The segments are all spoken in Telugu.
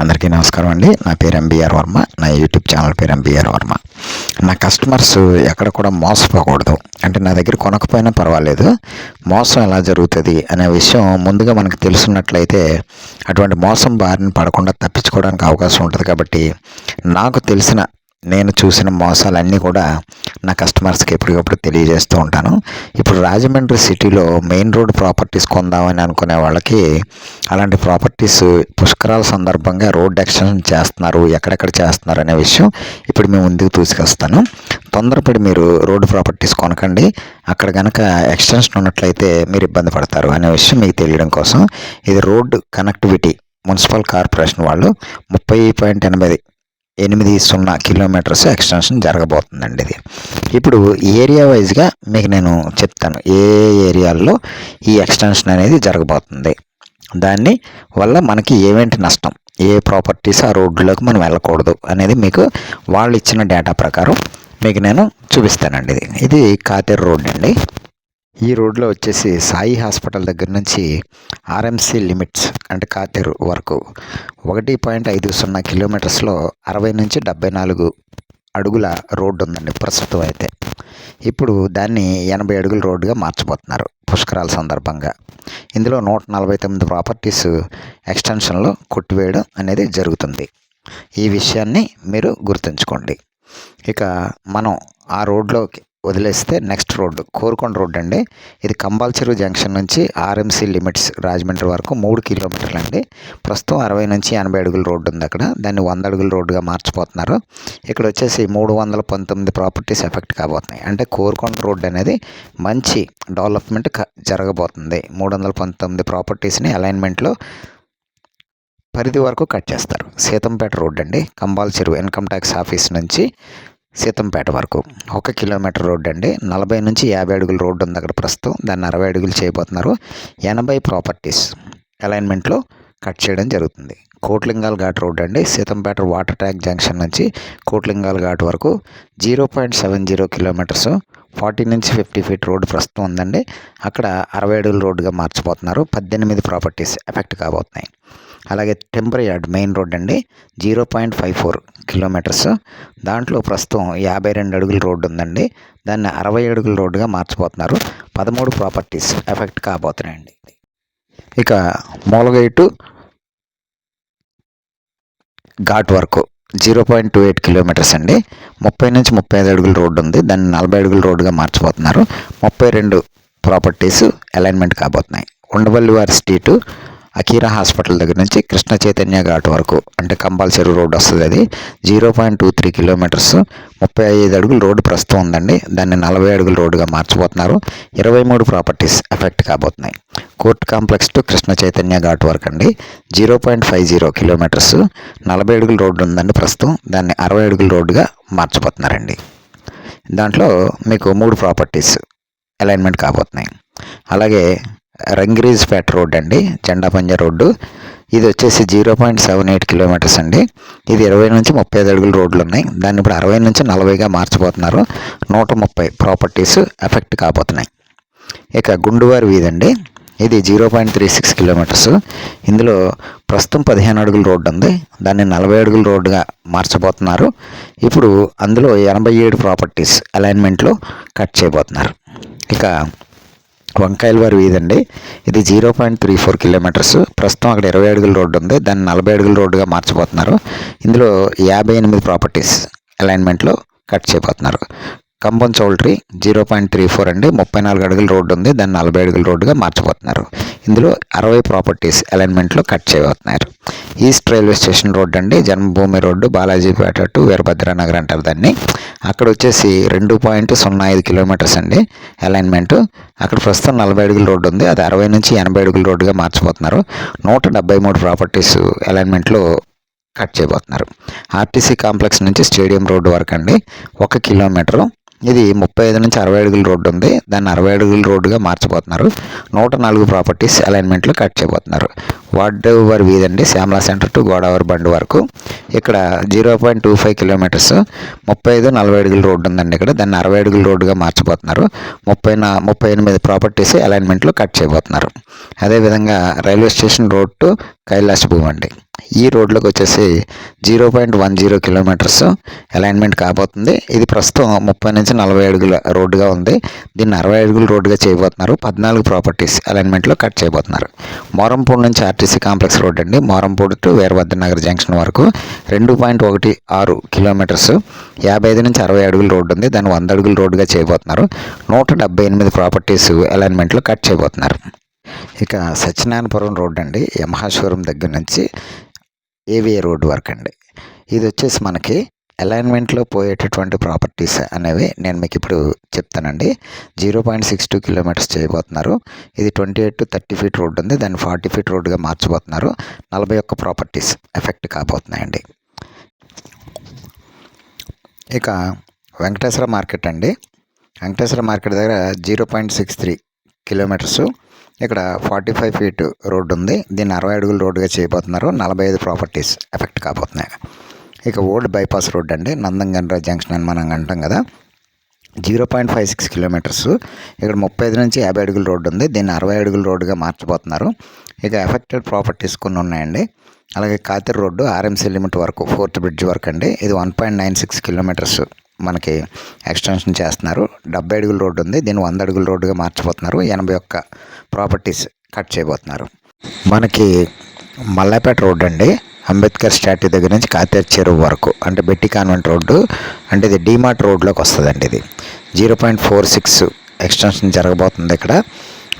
అందరికీ నమస్కారం అండి. నా పేరు ఎంబీఆర్ వర్మ. నా యూట్యూబ్ ఛానల్ పేరు ఎంబీఆర్ వర్మ. నా కస్టమర్స్ ఎక్కడ కూడా మోసపోకూడదు. అంటే నా దగ్గర కొనకపోయినా పర్వాలేదు. మోసం ఎలా జరుగుతుంది అనే విషయం ముందుగా మనకు తెలుసున్నట్లయితే అటువంటి మోసం బారిన పడకుండా తప్పించుకోవడానికి అవకాశం ఉంటుంది కాబట్టి నాకు తెలిసిన నేను చూసిన మోసాలన్నీ కూడా నా కస్టమర్స్కి ఎప్పటికప్పుడు తెలియజేస్తూ ఉంటాను. ఇప్పుడు రాజమండ్రి సిటీలో మెయిన్ రోడ్ ప్రాపర్టీస్ కొందామని అనుకునే వాళ్ళకి అలాంటి ప్రాపర్టీస్ పుష్కరాల సందర్భంగా రోడ్ ఎక్స్టెన్షన్ చేస్తున్నారు ఎక్కడెక్కడ చేస్తున్నారు అనే విషయం ఇప్పుడు మేము ముందుకు తీసుకొస్తాను. తొందరపడి మీరు రోడ్డు ప్రాపర్టీస్ కొనకండి. అక్కడ కనుక ఎక్స్టెన్షన్ ఉన్నట్లయితే మీరు ఇబ్బంది పడతారు అనే విషయం మీకు తెలియడం కోసం. ఇది రోడ్డు కనెక్టివిటీ మున్సిపల్ కార్పొరేషన్ వాళ్ళు ముప్పై పాయింట్ ఎనభై ఎనిమిది సున్నా కిలోమీటర్స్ ఎక్స్టెన్షన్ జరగబోతుందండి ఇది. ఇప్పుడు ఏరియా వైజ్గా మీకు నేను చెప్తాను ఏ ఏరియాల్లో ఈ ఎక్స్టెన్షన్ అనేది జరగబోతుంది. దాన్ని వల్ల మనకి ఏమేంటి నష్టం ఏ ప్రాపర్టీస్ ఆ రోడ్లోకి మనం వెళ్ళకూడదు అనేది మీకు వాళ్ళు ఇచ్చిన డేటా ప్రకారం మీకు నేను చూపిస్తానండి ఇది. ఇది కాతేరు రోడ్ అండి. ఈ రోడ్లో వచ్చేసి సాయి హాస్పిటల్ దగ్గర నుంచి ఆర్ఎంసీ లిమిట్స్ అంటే కాతేరు వరకు ఒకటి పాయింట్ ఐదు సున్నా కిలోమీటర్స్లో అరవై నుంచి డెబ్బై నాలుగు అడుగుల రోడ్డు ఉందండి ప్రస్తుతం అయితే. ఇప్పుడు దాన్ని ఎనభై అడుగుల రోడ్డుగా మార్చబోతున్నారు పుష్కరాల సందర్భంగా. ఇందులో నూట నలభై తొమ్మిది ప్రాపర్టీస్ ఎక్స్టెన్షన్లో కొట్టివేయడం అనేది జరుగుతుంది. ఈ విషయాన్ని మీరు గుర్తుంచుకోండి. ఇక మనం ఆ రోడ్లోకి వదిలేస్తే నెక్స్ట్ రోడ్డు కోరుకొండ రోడ్ అండి. ఇది కంబాల్చెరు జంక్షన్ నుంచి ఆర్ఎంసీ లిమిట్స్ రాజమండ్రి వరకు మూడు కిలోమీటర్లు అండి. ప్రస్తుతం అరవై నుంచి ఎనభై అడుగుల రోడ్డు ఉంది అక్కడ. దాన్ని వంద అడుగుల రోడ్డుగా మార్చిపోతున్నారు. ఇక్కడ వచ్చేసి మూడు వందల పంతొమ్మిది ప్రాపర్టీస్ ఎఫెక్ట్ కాబోతున్నాయి. అంటే కోరుకొండ రోడ్డు అనేది మంచి డెవలప్మెంట్ జరగబోతుంది. మూడు వందల పంతొమ్మిది ప్రాపర్టీస్ని అలైన్మెంట్లో పరిధి వరకు కట్ చేస్తారు. సీతంపేట రోడ్ అండి. కంబాల్ చెరువు ఇన్కమ్ ట్యాక్స్ ఆఫీస్ నుంచి సీతంపేట వరకు. ఒక కిలోమీటర్ రోడ్ అండి. నలభై నుంచి యాభై అడుగుల రోడ్డు ఉంది అక్కడ ప్రస్తుతం. దాన్ని అరవై అడుగులు చేయబోతున్నారు. ఎనభై ప్రాపర్టీస్ అలైన్మెంట్లో కట్ చేయడం జరుగుతుంది. కోట్లింగాల్ ఘాట్ రోడ్ అండి. సీతంపేట వాటర్ ట్యాంక్ జంక్షన్ నుంచి కోట్లింగాల్ ఘాట్ వరకు zero point seven zero kilometres forty నుంచి ఫిఫ్టీ ఫీట్ రోడ్డు ప్రస్తుతం ఉందండి. అక్కడ అరవై అడుగుల రోడ్డుగా మార్చిపోతున్నారు పద్దెనిమిది ప్రాపర్టీస్ ఎఫెక్ట్ కాబోతున్నాయి. అలాగే టెంపరీ యార్డ్ మెయిన్ రోడ్ అండి zero point five four kilometres. దాంట్లో ప్రస్తుతం యాభై రెండు అడుగుల రోడ్డు ఉందండి. దాన్ని అరవై అడుగుల రోడ్డుగా మార్చిపోతున్నారు పదమూడు ప్రాపర్టీస్ ఎఫెక్ట్ కాబోతున్నాయండి. ఇక మూలగైటు ఘాట్ వరకు zero point two eight kilometres అండి. ముప్పై నుంచి ముప్పై ఐదు అడుగుల రోడ్డు ఉంది. దాన్ని నలభై అడుగుల రోడ్డుగా మార్చిపోతున్నారు ముప్పై రెండు ప్రాపర్టీస్ అలైన్మెంట్ కాబోతున్నాయి. ఉండవల్లి వారి స్ట్రీటు అకీరా హాస్పిటల్ దగ్గర నుంచి కృష్ణ చైతన్య ఘాట్ వరకు అంటే కంపల్సరీ రోడ్డు రోడ్ వస్తుంది అది. Zero point two three kilometres ముప్పై ఐదు అడుగులు రోడ్డు ప్రస్తుతం ఉందండి. దాన్ని నలభై అడుగుల రోడ్డుగా మార్చిపోతున్నారు ఇరవై మూడు ప్రాపర్టీస్ ఎఫెక్ట్ కాబోతున్నాయి. Court complex to Krishna Chaitanya ghat వరకు అండి. Zero point five zero kilometres నలభై అడుగుల రోడ్డు ఉందండి ప్రస్తుతం. దాన్ని అరవై అడుగుల రోడ్డుగా మార్చిపోతున్నారండి దాంట్లో మీకు మూడు ప్రాపర్టీస్ అలైన్మెంట్ కాబోతున్నాయి. అలాగే రంగిరేజ్పేట రోడ్ అండి జెండాపంజ రోడ్డు. ఇది వచ్చేసి zero point seven eight kilometres అండి. ఇది ఇరవై నుంచి ముప్పై ఐదు అడుగుల రోడ్లు ఉన్నాయి. దాన్ని ఇప్పుడు అరవై నుంచి నలభైగా మార్చిపోతున్నారు. నూట ముప్పై ప్రాపర్టీస్ ఎఫెక్ట్ కాబోతున్నాయి. ఇక గుండువారి వీధి అండి. ఇది zero point three six kilometres. ఇందులో ప్రస్తుతం పదిహేను అడుగుల రోడ్డు ఉంది. దాన్ని నలభై అడుగుల రోడ్డుగా మార్చబోతున్నారు. ఇప్పుడు అందులో ఎనభై ఏడు ప్రాపర్టీస్ అలైన్మెంట్లో కట్ చేయబోతున్నారు. ఇక వంకాయల వారి వీధండి. ఇది zero point three four kilometres. ప్రస్తుతం అక్కడ ఇరవై అడుగుల రోడ్డు ఉంది. దాన్ని నలభై అడుగుల రోడ్డుగా మార్చిపోతున్నారు ఇందులో యాభై ఎనిమిది ప్రాపర్టీస్ అలైన్మెంట్లో కట్ చేయబోతున్నారు. Kambam Choultry zero point three four అండి. ముప్పై నాలుగు అడుగుల రోడ్డు ఉంది. దాన్ని నలభై అడుగుల రోడ్డుగా మార్చబోతున్నారు ఇందులో అరవై ప్రాపర్టీస్ అలైన్మెంట్లో కట్ చేయబోతున్నారు. ఈస్ట్ రైల్వే స్టేషన్ రోడ్డు అండి. జన్మభూమి రోడ్డు బాలాజీపేట టు వీరభద్రనగర్ అంటారు దాన్ని. అక్కడ వచ్చేసి రెండు పాయింట్ సున్నా ఐదు కిలోమీటర్స్ అండి అలైన్మెంట్ అక్కడ ప్రస్తుతం నలభై అడుగుల రోడ్డు ఉంది. అది అరవై నుంచి ఎనభై అడుగుల రోడ్డుగా మార్చిపోతున్నారు. నూట డెబ్బై మూడు ప్రాపర్టీస్ అలైన్మెంట్లో కట్ చేయబోతున్నారు. ఆర్టీసీ కాంప్లెక్స్ నుంచి స్టేడియం రోడ్డు వరకు అండి. ఒక కిలోమీటరు. ఇది ముప్పై ఐదు నుంచి అరవై అడుగుల రోడ్డు ఉంది. దాన్ని అరవై అడుగుల రోడ్డుగా మార్చబోతున్నారు నూట నాలుగు ప్రాపర్టీస్ అలైన్మెంట్లో కట్ చేయబోతున్నారు. వార్డ్ ఓవర్ వీధండి శ్యామలా సెంటర్ టు గోదావరి బండి వరకు. ఇక్కడ zero point two five kilometres. ముప్పై ఐదు నలభై అడుగుల రోడ్డు ఉందండి ఇక్కడ. దాన్ని అరవై అడుగుల రోడ్డుగా మార్చబోతున్నారు ముప్పై నా ముప్పై ఎనిమిది ప్రాపర్టీస్ అలైన్మెంట్లో కట్ చేయబోతున్నారు. అదేవిధంగా railway station road to Kailasa Bhoomi అండి. ఈ రోడ్లోకి వచ్చేసి zero point one zero kilometres alignment కాబోతుంది. ఇది ప్రస్తుతం ముప్పై నుంచి నలభై అడుగుల రోడ్డుగా ఉంది. దీన్ని అరవై అడుగుల రోడ్డుగా చేయబోతున్నారు. పద్నాలుగు ప్రాపర్టీస్ అలైన్మెంట్లో కట్ చేయబోతున్నారు. మోరంపూడి నుంచి ఆర్టీసీ కాంప్లెక్స్ రోడ్ అండి. మోరంపూడి టు వీరభద్రనగర్ జంక్షన్ వరకు రెండు పాయింట్ ఒకటి ఆరు కిలోమీటర్స్ యాభై ఐదు నుంచి అరవై అడుగుల రోడ్డు ఉంది. దాన్ని వంద అడుగుల రోడ్డుగా చేయబోతున్నారు. నూట డెబ్బై ఎనిమిది ప్రాపర్టీస్ అలైన్మెంట్లో కట్ చేయబోతున్నారు. ఇక సత్యనారాయణపురం రోడ్ అండి. యమహాశ్వరం దగ్గర నుంచి ఏవిఏ రోడ్ వర్క్ అండి. ఇది వచ్చేసి మనకి అలైన్మెంట్లో పోయేటటువంటి ప్రాపర్టీస్ అనేవి నేను మీకు ఇప్పుడు చెప్తానండి. Zero point six two kilometres చేయబోతున్నారు. ఇది twenty eight to thirty feet road ఉంది. దాన్ని ఫార్టీ ఫీట్ రోడ్గా మార్చబోతున్నారు. నలభై ఒక్క ప్రాపర్టీస్ ఎఫెక్ట్ కాబోతున్నాయండి. ఇక వెంకటేశ్వర మార్కెట్ అండి. వెంకటేశ్వర మార్కెట్ దగ్గర zero point six three kilometres ఇక్కడ ఫార్టీ ఫైవ్ ఫీట్ రోడ్డు ఉంది. దీన్ని అరవై అడుగుల రోడ్డుగా చేయబోతున్నారు. నలభై ఐదు ప్రాపర్టీస్ ఎఫెక్ట్ కాబోతున్నాయి. ఇక ఓల్డ్ బైపాస్ రోడ్ అండి. నందంగన్రా జంక్షన్ అని మనం అంటాం కదా. Zero point five six kilometres. ఇక్కడ ముప్పై ఐదు నుంచి యాభై అడుగుల రోడ్డు ఉంది. దీన్ని అరవై అడుగుల రోడ్డుగా మార్చబోతున్నారు. ఇక ఎఫెక్టెడ్ ప్రాపర్టీస్ కొన్ని ఉన్నాయండి. అలాగే కాతిరి రోడ్డు ఆర్ఎంసీ లిమిట్ వరకు ఫోర్త్ బ్రిడ్జ్ వరకు అండి. ఇది one point nine six kilometres. మనకి ఎక్స్టెన్షన్ చేస్తున్నారు. డెబ్బై అడుగుల రోడ్డు ఉంది. దీన్ని వంద అడుగుల రోడ్డుగా మార్చిపోతున్నారు ఎనభై ఒక్క ప్రాపర్టీస్ కట్ చేయబోతున్నారు. మనకి మల్లాపేట రోడ్ అండి. అంబేద్కర్ స్టాట్యూ దగ్గర నుంచి కాతేరు చెరువు వరకు అంటే బెట్టి కాన్వెంట్ రోడ్డు అంటే ఇది డీమార్ట్ రోడ్లోకి వస్తుందండి ఇది. Zero point four six extension జరగబోతుంది ఇక్కడ.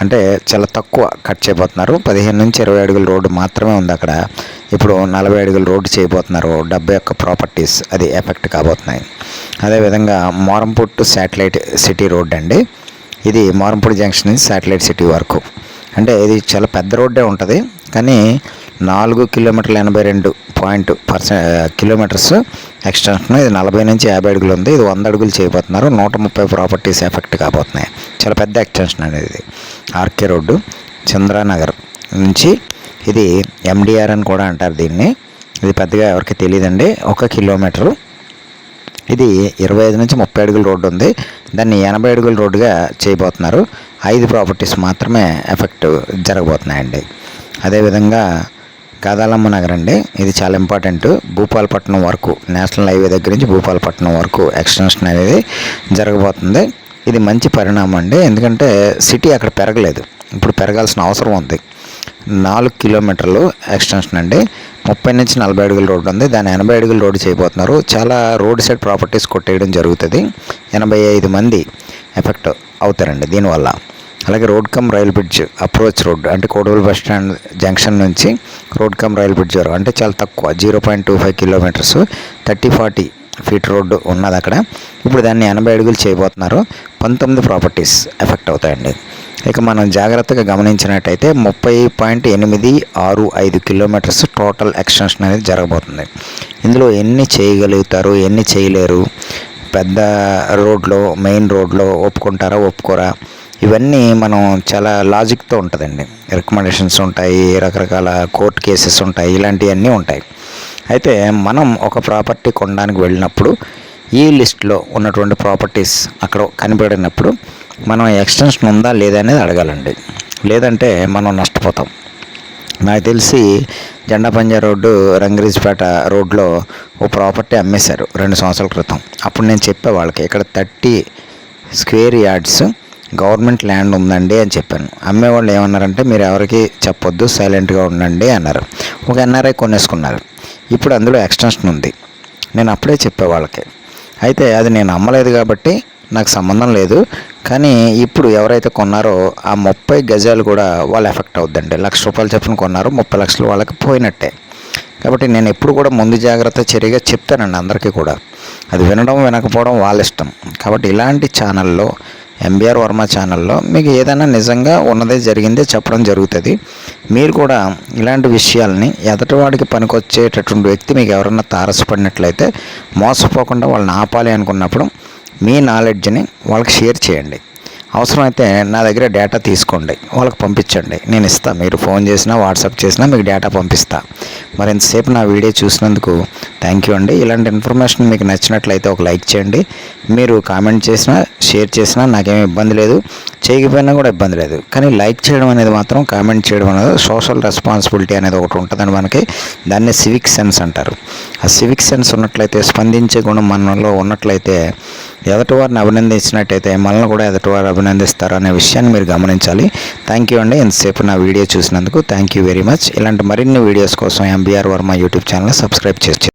అంటే చాలా తక్కువ కట్ చేయబోతున్నారు. పదిహేను నుంచి ఇరవై అడుగుల రోడ్డు మాత్రమే ఉంది అక్కడ. ఇప్పుడు నలభై అడుగుల రోడ్డు చేయబోతున్నారు. డెబ్బై యొక్క ప్రాపర్టీస్ అది ఎఫెక్ట్ కాబోతున్నాయి. అదేవిధంగా మోరంపుట్టు శాటిలైట్ సిటీ రోడ్ అండి. ఇది మోరంపూడి జంక్షన్ నుంచి శాటిలైట్ సిటీ వరకు. అంటే ఇది చాలా పెద్ద రోడ్డే ఉంటుంది. కానీ నాలుగు కిలోమీటర్ల ఎనభై రెండు పాయింట్ పర్సెంట్ కిలోమీటర్స్ ఎక్స్టెన్షన్ ఇది నలభై నుంచి యాభై అడుగులు ఉంది. ఇది వంద అడుగులు చేయబోతున్నారు. నూట ముప్పై ప్రాపర్టీస్ ఎఫెక్ట్ కాబోతున్నాయి. చాలా పెద్ద ఎక్స్టెన్షన్ అనేది ఇది. ఆర్కే రోడ్డు చంద్రానగర్ నుంచి ఇది ఎండిఆర్ అని కూడా అంటారు దీన్ని. ఇది పెద్దగా ఎవరికి తెలియదండి ఒక కిలోమీటరు. ఇది ఇరవై ఐదు నుంచి ముప్పై అడుగుల రోడ్డు ఉంది. దాన్ని ఎనభై అడుగుల రోడ్డుగా చేయబోతున్నారు. ఐదు ప్రాపర్టీస్ మాత్రమే ఎఫెక్ట్ జరగబోతున్నాయండి. అదేవిధంగా కాదాలమ్మ నగర్ అండి. ఇది చాలా ఇంపార్టెంట్. భూపాలపట్నం వరకు నేషనల్ హైవే దగ్గర నుంచి భూపాలపట్నం వరకు ఎక్స్టెన్షన్ అనేది జరగబోతుంది. ఇది మంచి పరిణామం అండి. ఎందుకంటే సిటీ అక్కడ పెరగలేదు. ఇప్పుడు పెరగాల్సిన అవసరం ఉంది. నాలుగు కిలోమీటర్లు ఎక్స్టెన్షన్ అండి. ముప్పై నుంచి నలభై అడుగుల రోడ్డు ఉంది. దాన్ని ఎనభై అడుగుల రోడ్డు చేయబోతున్నారు. చాలా రోడ్ సైడ్ ప్రాపర్టీస్ కొట్టేయడం జరుగుతుంది. ఎనభై ఐదు మంది ఎఫెక్ట్ అవుతారండి దీనివల్ల. అలాగే road cum rail bridge approach road అంటే కోడవల్ బస్ స్టాండ్ జంక్షన్ నుంచి రోడ్ కమ్ రైల్ బ్రిడ్జ్ వరకు అంటే చాలా తక్కువ zero point two five kilometres thirty forty feet road ఉన్నది అక్కడ. ఇప్పుడు దాన్ని ఎనభై అడుగులు చేయబోతున్నారు. పంతొమ్మిది ప్రాపర్టీస్ ఎఫెక్ట్ అవుతాయండి. ఇక మనం జాగ్రత్తగా గమనించినట్టయితే ముప్పై పాయింట్ ఎనిమిది ఆరు ఐదు కిలోమీటర్స్ టోటల్ ఎక్స్టెన్షన్ అనేది జరగబోతుంది. ఇందులో ఎన్ని చేయగలుగుతారు ఎన్ని చేయలేరు పెద్ద రోడ్లో మెయిన్ రోడ్లో ఒప్పుకుంటారా ఒప్పుకోరా? ఇవన్నీ మనం చాలా లాజిక్తో ఉంటుందండి. రికమెండేషన్స్ ఉంటాయి రకరకాల కోర్టు కేసెస్ ఉంటాయి ఇలాంటివన్నీ ఉంటాయి. అయితే మనం ఒక ప్రాపర్టీ కొనడానికి వెళ్ళినప్పుడు ఈ లిస్ట్లో ఉన్నటువంటి ప్రాపర్టీస్ అక్కడ కనిపెడినప్పుడు మనం ఎక్స్టెన్షన్ ఉందా లేదా అనేది అడగాలండి. లేదంటే మనం నష్టపోతాం. నాకు తెలిసి జెండా పంజా రోడ్డు రంగరీజ్పేట రోడ్లో ఓ ప్రాపర్టీ అమ్మేశారు రెండు సంవత్సరాల క్రితం. అప్పుడు నేను చెప్పే వాళ్ళకి ఇక్కడ thirty square yards government land ఉందండి అని చెప్పాను. అమ్మేవాళ్ళు ఏమన్నారంటే మీరు ఎవరికి చెప్పొద్దు సైలెంట్గా ఉండండి అన్నారు. ఒక ఎన్ఆర్ఐ కొనేసుకున్నారు. ఇప్పుడు అందులో ఎక్స్టెన్షన్ ఉంది. నేను అప్పుడే చెప్పే వాళ్ళకి. అయితే అది నేను అమ్మలేదు కాబట్టి నాకు సంబంధం లేదు. కానీ ఇప్పుడు ఎవరైతే కొన్నారో ఆ ముప్పై గజాలు కూడా వాళ్ళు ఎఫెక్ట్ అవుద్దండి. లక్ష రూపాయలు చెప్పిన కొన్నారు ముప్పై లక్షలు వాళ్ళకి పోయినట్టే. కాబట్టి నేను ఎప్పుడు కూడా ముందు జాగ్రత్త చర్యగా చెప్తానండి అందరికీ కూడా. అది వినడం వినకపోవడం వాళ్ళ ఇష్టం. కాబట్టి ఇలాంటి ఛానల్లో ఎంబీఆర్ వర్మ ఛానల్లో మీకు ఏదైనా నిజంగా ఉన్నదే జరిగిందే చెప్పడం జరుగుతుంది. మీరు కూడా ఇలాంటి విషయాల్ని ఎదటివాడికి పనికొచ్చేటటువంటి వ్యక్తి మీకు ఎవరన్నా తారసపడినట్లయితే మోసపోకుండా వాళ్ళని ఆపాలి అనుకున్నప్పుడు మీ నాలెడ్జ్ని వాళ్ళకి షేర్ చేయండి. అవసరమైతే నా దగ్గర డేటా తీసుకోండి. వాళ్ళకి పంపించండి. నేను ఇస్తాను మీరు ఫోన్ చేసినా వాట్సాప్ చేసినా మీకు డేటా పంపిస్తా. మరి ఇంతసేపు నా వీడియో చూసినందుకు థ్యాంక్ యూ అండి. ఇలాంటి ఇన్ఫర్మేషన్ మీకు నచ్చినట్లయితే ఒక లైక్ చేయండి. మీరు కామెంట్ చేసినా షేర్ చేసినా నాకేమీ ఇబ్బంది లేదు. చేయకపోయినా కూడా ఇబ్బంది లేదు. కానీ లైక్ చేయడం అనేది మాత్రం కామెంట్ చేయడం అనేది సోషల్ రెస్పాన్సిబిలిటీ అనేది ఒకటి ఉంటుందని మనకి. దాన్ని సివిక్ సెన్స్ అంటారు. ఆ సివిక్ సెన్స్ ఉన్నట్లయితే స్పందించే గుణం మనలో ఉన్నట్లయితే ఎదటివారిని అభినందించినట్టయితే మనల్ని కూడా ఎదటివారు అభినందిస్తారు అనే విషయాన్ని మీరు గమనించాలి. థ్యాంక్ యూ అండి. ఇంతసేపు నా వీడియో చూసినందుకు థ్యాంక్ యూ వెరీ మచ్ ఇలాంటి మరిన్ని వీడియోస్ కోసం MBR Varma YouTube channel subscribe చేసి